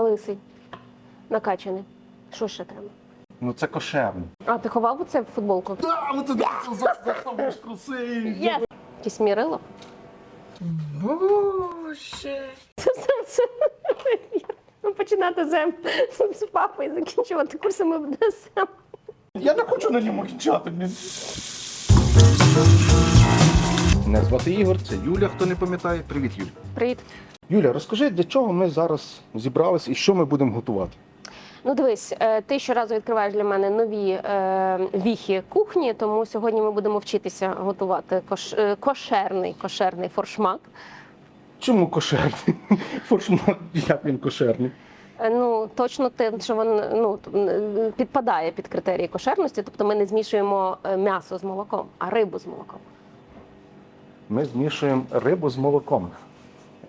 лисий, накачаний. Що ще треба? Ну це кошерно. А, ти ховав оце в футболку? Да, ну ти за труси. Єс! Якийсь мірило? Боже. Це все все. Ну, починати з, з папи і закінчувати курсами БДСМ. Я не хочу на ньому кінчати. Мене звати Ігор, це Юля, хто не пам'ятає. Привіт, Юля. Привіт. Юля, розкажи, для чого ми зараз зібрались і що ми будемо готувати? Ну дивись, е, ти щоразу відкриваєш для мене нові е, віхи кухні, тому сьогодні ми будемо вчитися готувати кош, е, кошерний, кошерний форшмак. Чому кошерний? Форшмак, як він кошерний? Е, Ну точно те, що він ну підпадає під критерії кошерності, тобто ми не змішуємо е, м'ясо з молоком, а рибу з молоком. Ми змішуємо рибу з молоком.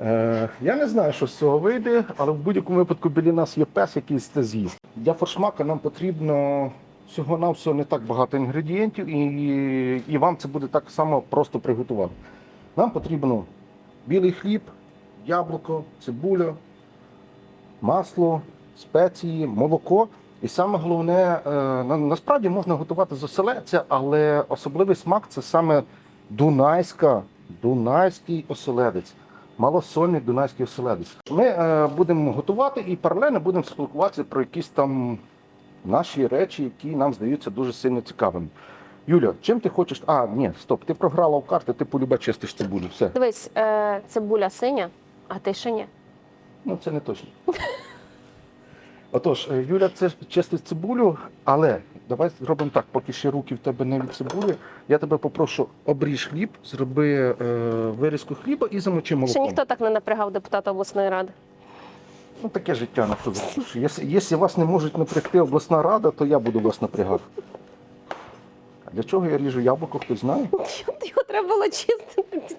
Е, я не знаю, що з цього вийде, але в будь-якому випадку біля нас є пес, який це з'їсть. Для форшмака нам потрібно всього на всього не так багато інгредієнтів, і, і вам це буде так само просто приготувати. Нам потрібно білий хліб, яблуко, цибуля, масло, спеції, молоко. І саме головне, е, насправді можна готувати з оселедця, але особливий смак це саме дунайська, дунайський оселедець. Малосольний дунайський оселедець. Ми е, будемо готувати і паралельно будемо спілкуватися про якісь там наші речі, які нам здаються дуже сильно цікавими. Юля, чим ти хочеш? А, ні, стоп, ти програла в карти, ти полюбе чистиш цибулю. Все. Дивись, е, цибуля синя, а ти ще ні. Ну, це не точно. Отож, е, Юля це чистить цибулю, але давай зробимо так, поки ще руки в тебе не від цибулі. Я тебе попрошу, обріж хліб, зроби е, вирізку хліба і замочи Ще ніхто так не напрягав депутата обласної ради. Ну, таке життя на що. Якщо, якщо вас не можуть напрягти обласна рада, то я буду вас напрягати. А для чого я ріжу яблуко, хтось знає? Його треба було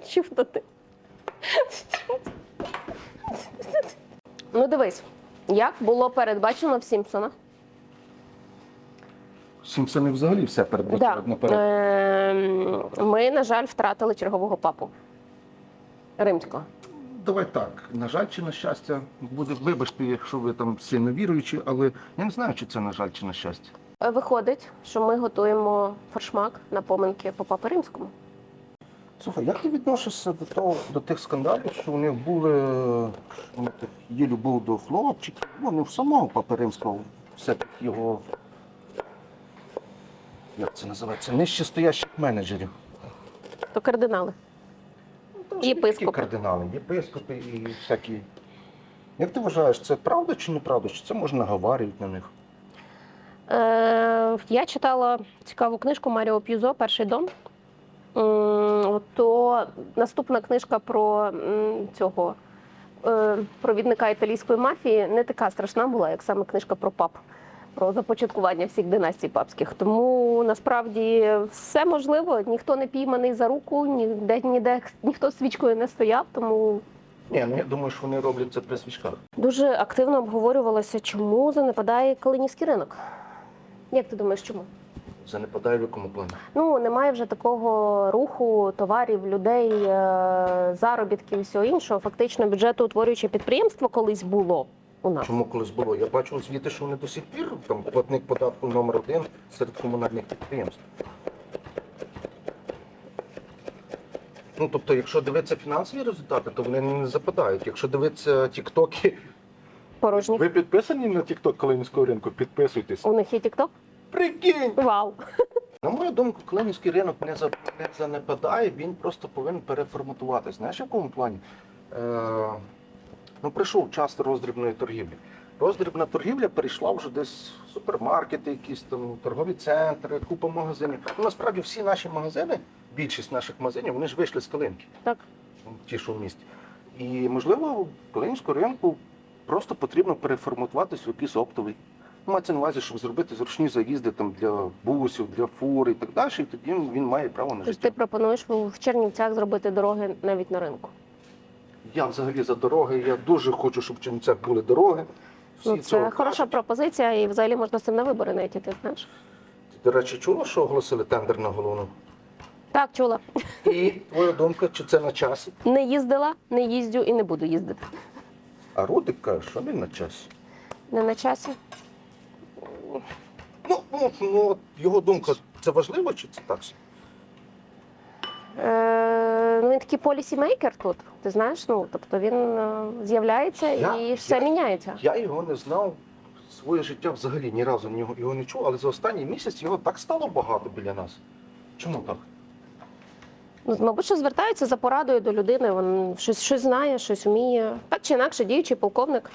чистити. Ти. Ну дивись, як було передбачено в Сімпсонах. Сімпсони взагалі все Да. передбачають наперед. Ем, Ми, на жаль, втратили чергового папу римського. Давай так, на жаль чи на щастя, буде вибачте, якщо ви там сильно віруючі, але я не знаю, чи це на жаль чи на щастя. Е, Виходить, що ми готуємо форшмак на поминки по папи римському. Слухай, як ти відносишся до того, до тих скандалів, що вони були, що вони є любов до хлопчиків, вони в самого Папи Римського, всяких його, як це називається, нижче стоящих менеджерів. То кардинали. Єпископи. Кардинали, єпископи і всякі. Як ти вважаєш, це правда чи неправда? Чи це можна наговарювати на них? Е, я читала цікаву книжку Маріо П'юзо Перший дом. То наступна книжка про цього е, провідника італійської мафії не така страшна була, як саме книжка про пап, про започаткування всіх династій папських. Тому насправді все можливо. Ніхто не пійманий за руку, ніде ніде ніхто свічкою не стояв. Тому Ні, ну я думаю, що вони роблять це при свічках. дуже активно обговорювалося, чому занепадає калинівський ринок. Як ти думаєш, чому? Занепадає в якому плані? Ну немає вже такого руху товарів, людей, е, заробітків і всього іншого. Фактично, бюджетоутворююче підприємство колись було у нас. Чому колись було? Я бачу звіти, що вони до сих пір там платник податку номер один серед комунальних підприємств. Ну, тобто, якщо дивитися фінансові результати, то вони не западають. Якщо дивитися тіктоки, Порожні. ви підписані на тікток Калинівського ринку? Підписуйтесь. У них є тікток? Прикинь! Вау! На мою думку, Калинівський ринок не, за, не занепадає, він просто повинен переформатуватись. Знаєш, в якому плані? Е, ну, прийшов час роздрібної торгівлі. Роздрібна торгівля перейшла вже десь в супермаркети, якісь там торгові центри, купа магазинів. Ну, насправді всі наші магазини, більшість наших магазинів, вони ж вийшли з Калинки, Так. ті, що в місті. І, можливо, Калинівського ринку просто потрібно переформатуватись в якийсь оптовий. Мається на увазі, щоб зробити зручні заїзди там для бусів, для фур і так далі, і тоді він має право на Тобто життя. ти пропонуєш в Чернівцях зробити дороги навіть на ринку. Я взагалі за дороги, я дуже хочу, щоб в Чернівцях були дороги. Всі Ну, цього це хороша кажуть. пропозиція, і взагалі можна з цим на вибори не йти, ти знаєш? Ти, до речі, чула, що оголосили тендер на головну? Так, чула. І твоя думка, чи це на часі? Не їздила, не їздю і не буду їздити. А Рудик каже, що він на часі. Не на часі. Ну, ну, ну, його думка, це важливо чи це так? Е, ну, він такий полісімейкер тут. Ти знаєш, ну тобто він е, з'являється Я- і все я- міняється. Я його не знав своє життя взагалі ні разу його, його не чув, але за останній місяць його так стало багато біля нас. Чому так? Ну, мабуть, що звертаються за порадою до людини. Він щось, щось знає, щось вміє. Так чи інакше, діючий полковник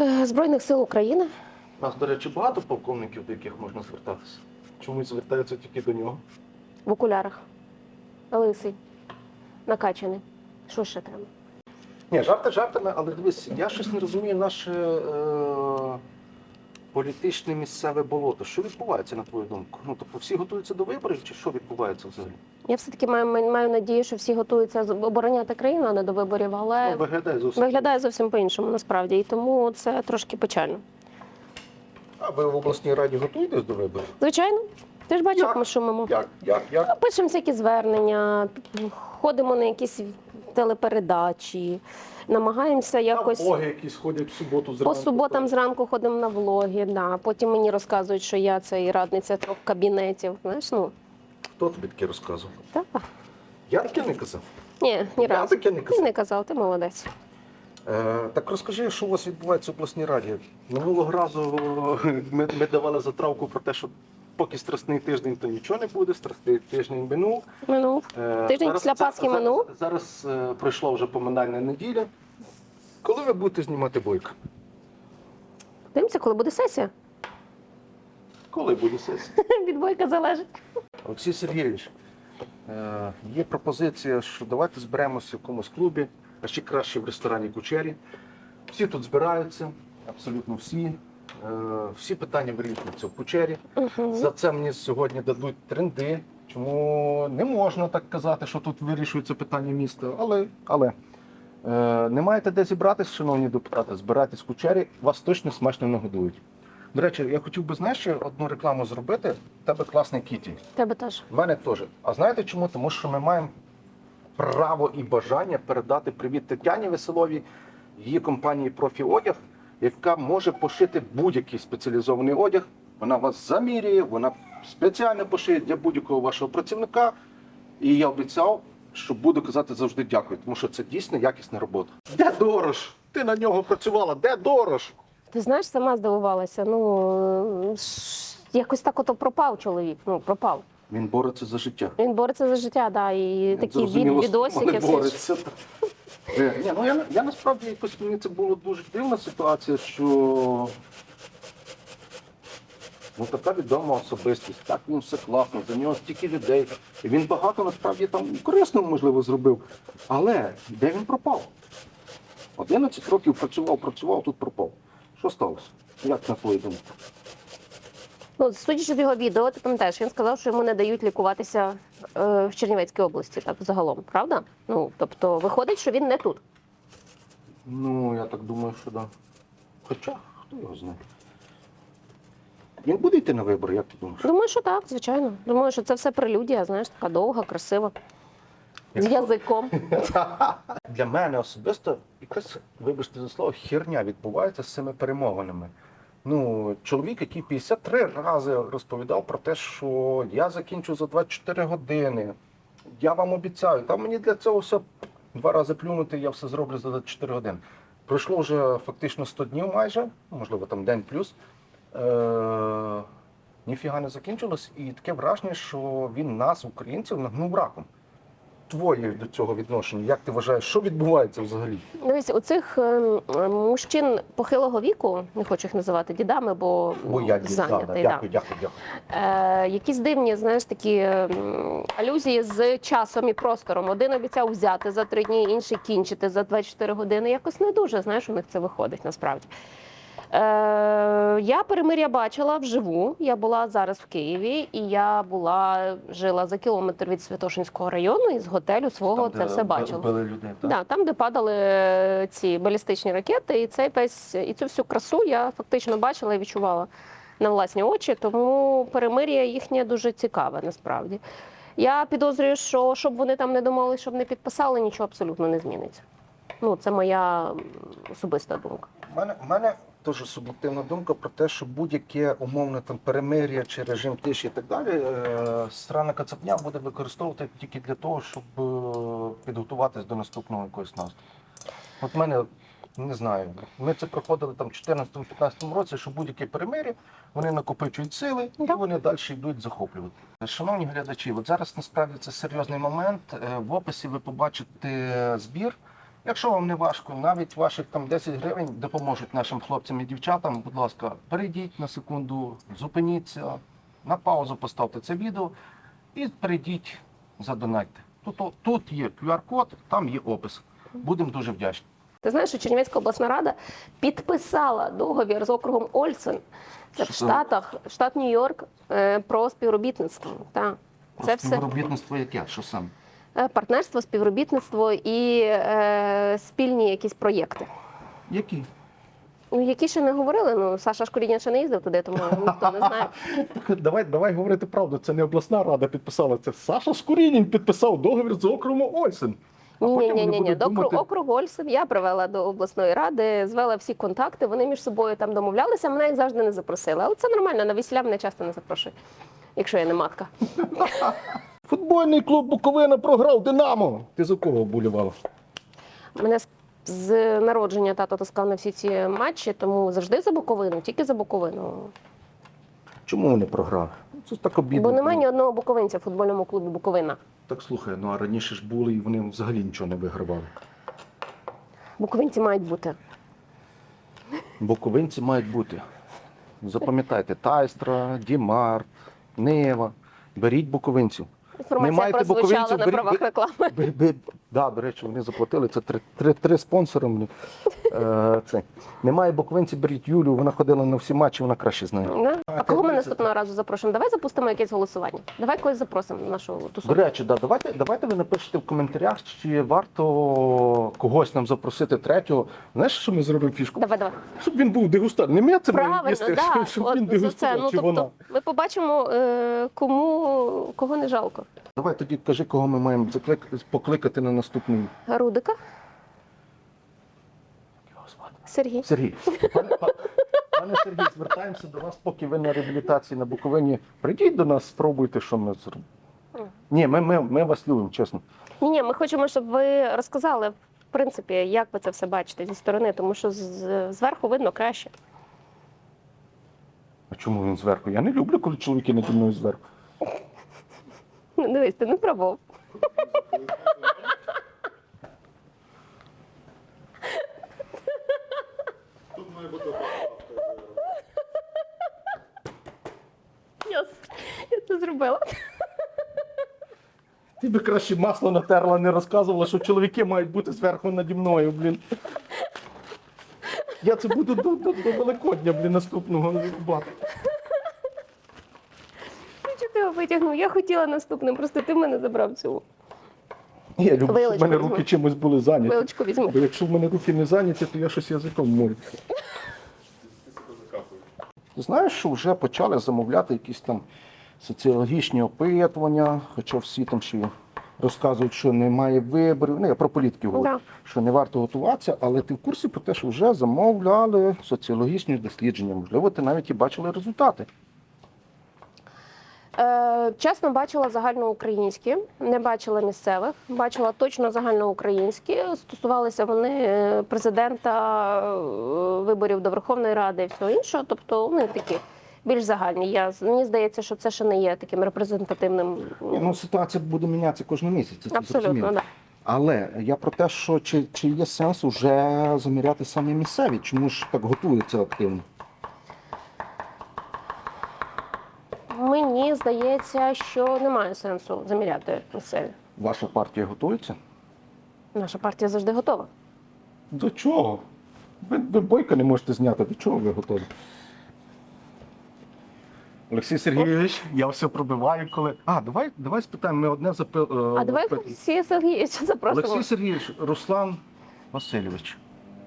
е, Збройних сил України. У нас, до речі, багато полковників, до яких можна звертатися. Чомусь звертаються тільки до нього. в окулярах. Лисий, накачаний. Що ще треба? Ні, жарти жартами, але дивись, я щось не розумію наше е, політичне місцеве болото. Що відбувається, на твою думку? Ну, тобто всі готуються до виборів, чи що відбувається взагалі? Я все-таки маю, маю надію, що всі готуються з- обороняти країну, а не до виборів, але Ну, виглядає зовсім. виглядає зовсім по-іншому насправді. І тому це трошки печально. А ви в обласній раді готуєтесь до виборів? Звичайно, ти ж бачиш, Як? ми шумимо. Як? Як? Як? Пишемо всякі звернення, ходимо на якісь телепередачі, намагаємося якось. Боги якісь ходять в суботу По суботам зранку ходимо на влоги, да. потім мені розказують, що я цей радниця трьох кабінетів. Знаєш, ну Хто тобі таке розказував? так. Я таке не казав. Ні, ні Я разу. таке не Ти не казав, ти молодець. Е, так розкажи, що у вас відбувається в обласній раді. Минулого разу ми, ми давали затравку про те, що поки страсний тиждень, то нічого не буде. Страсний тиждень минув. Минув. Е, Тиждень після Пасхи зараз, минув. Зараз е, пройшла вже поминальна неділя. Коли ви будете знімати бойка? Дивимося, коли буде сесія. Коли буде сесія? Від бойка залежить. Олексій Сергійович, е, є пропозиція, що давайте зберемося в якомусь клубі, а ще краще в ресторані Кучері. Всі тут збираються, абсолютно всі. Е, Всі питання вирішуються в Кучері. Угу. За це мені сьогодні дадуть тренди. Чому не можна так казати, що тут вирішується питання міста. Але, але е, не маєте де зібратися, шановні депутати, збирайтесь в Кучері, вас точно смачно нагодують. До речі, я хотів би знаєш, ще одну рекламу зробити. У тебе класний кіті. Тебе теж. В мене теж. А знаєте чому? Тому що ми маємо право і бажання передати привіт Тетяні Веселовій, її компанії Профіодяг, яка може пошити будь-який спеціалізований одяг. Вона вас заміряє, вона спеціально пошиє для будь-якого вашого працівника. І я обіцяв, що буду казати завжди дякую, тому що це дійсно якісна робота. Де дорож? Ти на нього працювала, де дорож? Ти знаєш, сама здивувалася. Ну якось так ото пропав чоловік. Ну, пропав. Він бореться за життя. Він бореться за життя, да, і такі від, відосики. борються. Е, Ні, ну я, я насправді якось мені це було дуже дивна ситуація, що ну, така відома особистість, так він все класно, за нього стільки людей. І він багато насправді там корисного, можливо, зробив. Але де він пропав? 11 років працював, працював, тут пропав. Що сталося? Як на твою думку? Ну, судячи з його відео, ти пам'ятаєш, він сказав, що йому не дають лікуватися е, в Чернівецькій області, так загалом, правда? Ну, тобто, виходить, що він не тут. Ну, я так думаю, що да. Хоча, хто його знає. Він буде йти на вибори, як ти думаєш? Думаю, що так, звичайно. Думаю, що це все прелюдія, знаєш, така довга, красива. З язиком. Для мене особисто якась, вибачте за слово, херня відбувається з цими перемовинами. Ну, чоловік, який 53 рази розповідав про те, що я закінчу за 24 години. Я вам обіцяю, там мені для цього все два рази плюнути, я все зроблю за 24 години. Пройшло вже фактично 100 днів майже, можливо, там день плюс. Е- ніфіга не закінчилось, і таке враження, що він нас, українців, нагнув раком. Твоє до цього відношення, як ти вважаєш, що відбувається взагалі? Дивись, у цих ем, ем, мужчин похилого віку, не хочу їх називати дідами, бо, Бо я дід, да, да, зайнятий. да. дякую, дякую, дякую. Е, якісь дивні, знаєш, такі ем, алюзії з часом і простором. Один обіцяв взяти за три дні, інший кінчити за 24 години. Якось не дуже, знаєш, у них це виходить насправді. Е, я перемир'я бачила вживу. Я була зараз в Києві, і я була жила за кілометр від Святошинського району і з готелю свого Там, це де все бачила. Били людей, так? Да, там, де падали е, ці балістичні ракети, і цей весь і цю всю красу я фактично бачила і відчувала на власні очі. Тому перемир'я їхнє дуже цікаве насправді. Я підозрюю, що щоб вони там не домовились, щоб не підписали, нічого абсолютно не зміниться. Ну, це моя особиста думка. У мене, у мене теж суб'єктивна думка про те, що будь-яке умовне там перемир'я чи режим тиші і так далі, е, страна Кацапня буде використовувати тільки для того, щоб е, підготуватись до наступного якогось наступу. От мене не знаю. Ми це проходили там в 2014-2015 році, що будь-яке перемир'я, вони накопичують сили і вони далі йдуть захоплювати. Шановні глядачі, от зараз насправді це серйозний момент. Е, В описі ви побачите збір. Якщо вам не важко, навіть ваших там 10 гривень допоможуть нашим хлопцям і дівчатам. Будь ласка, перейдіть на секунду, зупиніться, на паузу поставте це відео і перейдіть, задонатьте. Тут, тут є QR-код, там є опис. Будемо дуже вдячні. Ти знаєш, що Чернівецька обласна рада підписала договір з округом Ольсен. Це в Що це? Штатах, штат Нью-Йорк, е, про співробітництво. Так. Це все Співробітництво яке? Що саме? Е, партнерство, співробітництво і е, спільні якісь проєкти. Які? Ну, які ще не говорили, ну Саша Шкурінін ще не їздив туди, тому ніхто не знає. Давай, давай говорити правду. Це не обласна рада підписала. Це Саша Шкурінін підписав договір з окрему Ольсен. Ні, ні, ні, ні. До думати- округу Ольсен я привела до обласної ради, звела всі контакти. Вони між собою там домовлялися. Мене як завжди не запросили. Але це нормально. На весілля мене часто не запрошують, якщо я не матка. Футбольний клуб Буковина програв Динамо. Ти за кого оболівала? Мене з- народження тато таскав на всі ці матчі, тому завжди за Буковину, тільки за Буковину. Чому вони програли? Ну, Це так обідно. Бо немає ні одного буковинця в футбольному клубі Буковина. Так слухай, ну а раніше ж були і вони взагалі нічого не вигравали. Буковинці мають бути. Буковинці мають бути. Запам'ятайте, Тайстра, Дімарт, Нева. Беріть буковинців. Інформація маєте прозвучала на правах реклами. Да, до речі, вони заплатили. Це три, три, три спонсори. мені. Е, це. Немає буковинців, беріть Юлю, вона ходила на всі матчі, вона краще знає. Да? А ти кого ми наступного разу запрошуємо? Давай запустимо якесь голосування. Давай когось запросимо на нашу До речі, да, давайте, давайте ви напишете в коментарях, чи варто когось нам запросити третього. Знаєш, що ми зробимо фішку? Давай, давай. Щоб він був дегустатор. Не ми це Правильно, їсти, да. щоб, щоб От він за це. Ну чи вона. тобто, ми побачимо, е, кому кого не жалко. Давай тоді кажи, кого ми маємо заклик... покликати на наступний. Рудика, Сергій. Сергій. Пане, пане Сергій, звертаємося до вас, поки ви на реабілітації на Буковині. Прийдіть до нас, спробуйте, що ми зробимо. Ні, ми, ми, ми вас любимо, чесно. Ні, ні, ми хочемо, щоб ви розказали, в принципі, як ви це все бачите зі сторони, тому що з- зверху видно краще. А чому він зверху? Я не люблю, коли чоловіки наді мною зверху. Ну, Дивись, ти не пробував. Йос, я це зробила. Ти би краще масло натерла, не розказувала, що чоловіки мають бути зверху наді мною, блін. Я це буду до, до, до Великодня, блін, наступного бати. Ну, витягнув? Я хотіла наступним, просто ти в мене забрав цю Я люблю, щоб в Вилочку мене візьму. руки чимось були зайняті. вилочку візьму. Бо якщо в мене руки не зайняті, то я щось язиком морю. Знаєш, що вже почали замовляти якісь там соціологічні опитування, хоча всі там ще розказують, що немає виборів. Ну, я про політики говорю, Да. що не варто готуватися, але ти в курсі про те, що вже замовляли соціологічні дослідження. Можливо, ти навіть і бачили результати. Е, чесно, бачила загальноукраїнські, не бачила місцевих, бачила точно загальноукраїнські. Стосувалися вони е, президента, е, виборів до Верховної Ради і всього іншого. Тобто вони такі більш загальні. Я мені здається, що це ще не є таким репрезентативним. Ну, ситуація буде мінятися кожного місяця. Це Абсолютно, да. Але я про те, що чи, чи є сенс вже заміряти саме місцеві, чому ж так готуються активно? Мені здається, що немає сенсу заміряти місцеві. Ваша партія готується? Наша партія завжди готова. До чого? Ви, ви бойка не можете зняти. До чого ви готові? Олексій Сергійович, я все пробиваю, коли. А, давай, давай спитаємо, ми одне запи... А давай всі Сергійовича запросимо. Олексій Сергійович, Руслан Васильович.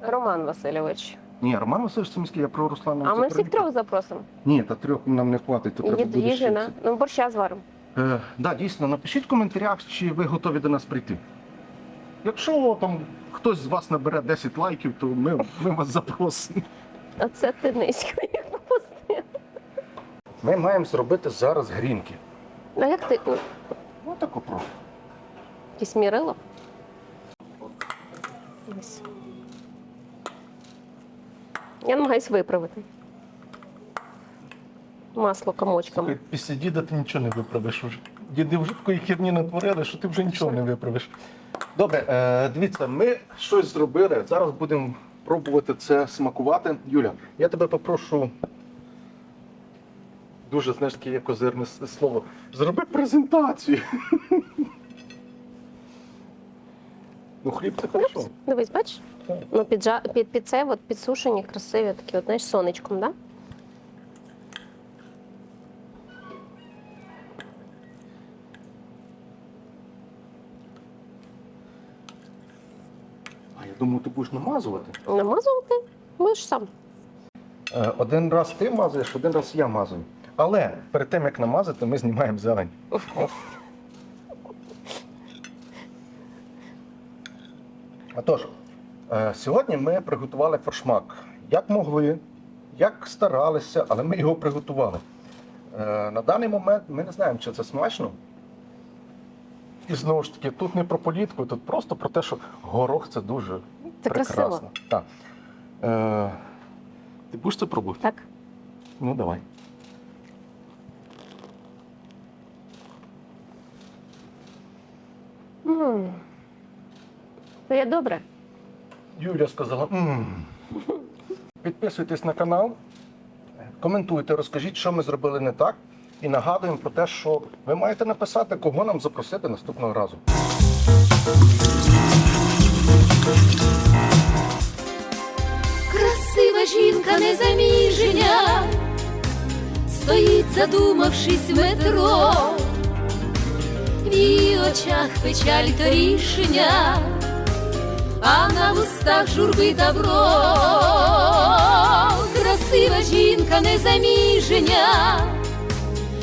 Роман Васильович. Ні, Роман Васильович це я про Руслана. А ми всіх трьох запросимо. Ні, та трьох нам не хватить, то треба буде ще. Це. Ну, борща зваримо. Е, да, дійсно, напишіть в коментарях, чи ви готові до нас прийти. Якщо там хтось з вас набере 10 лайків, то ми, ми вас запросимо. Оце ти низько їх попустив. Ми маємо зробити зараз грінки. А як ти? ну, Ну тако просто. Якісь мірило? Ось. Я намагаюсь виправити. Масло комочками. Після діда ти нічого не виправиш вже. Діди вже такої херні натворили, що ти вже нічого не виправиш. Добре, е, дивіться, ми щось зробили. Зараз будемо пробувати це смакувати. Юля, я тебе попрошу. Дуже знаєш таке козирне слово. Зроби презентацію. Ну, хліб це хорошо. Дивись, бачиш? Так. Ну, під, жа- під, під це от підсушені, красиві, такі, от, знаєш, сонечком, да? А я думаю, ти будеш намазувати. Намазувати будеш сам. Е, Один раз ти мазаєш, один раз я мазаю. Але перед тим як намазати, ми знімаємо зелень. Отож, е, сьогодні ми приготували форшмак. Як могли, як старалися, але ми його приготували. Е, На даний момент ми не знаємо, чи це смачно. І знову ж таки, тут не про політику, тут просто про те, що горох це дуже Це прекрасно. красиво. Так. Е, ти будеш це пробувати? Так. Ну, давай. Це є добре. Юля сказала. «М». Підписуйтесь на канал, коментуйте, розкажіть, що ми зробили не так. І нагадуємо про те, що ви маєте написати, кого нам запросити наступного разу. Красива жінка незаміжня, стоїть, задумавшись в метро, в її очах печаль торішня, а на вустах журби добро. Красива жінка незаміжня,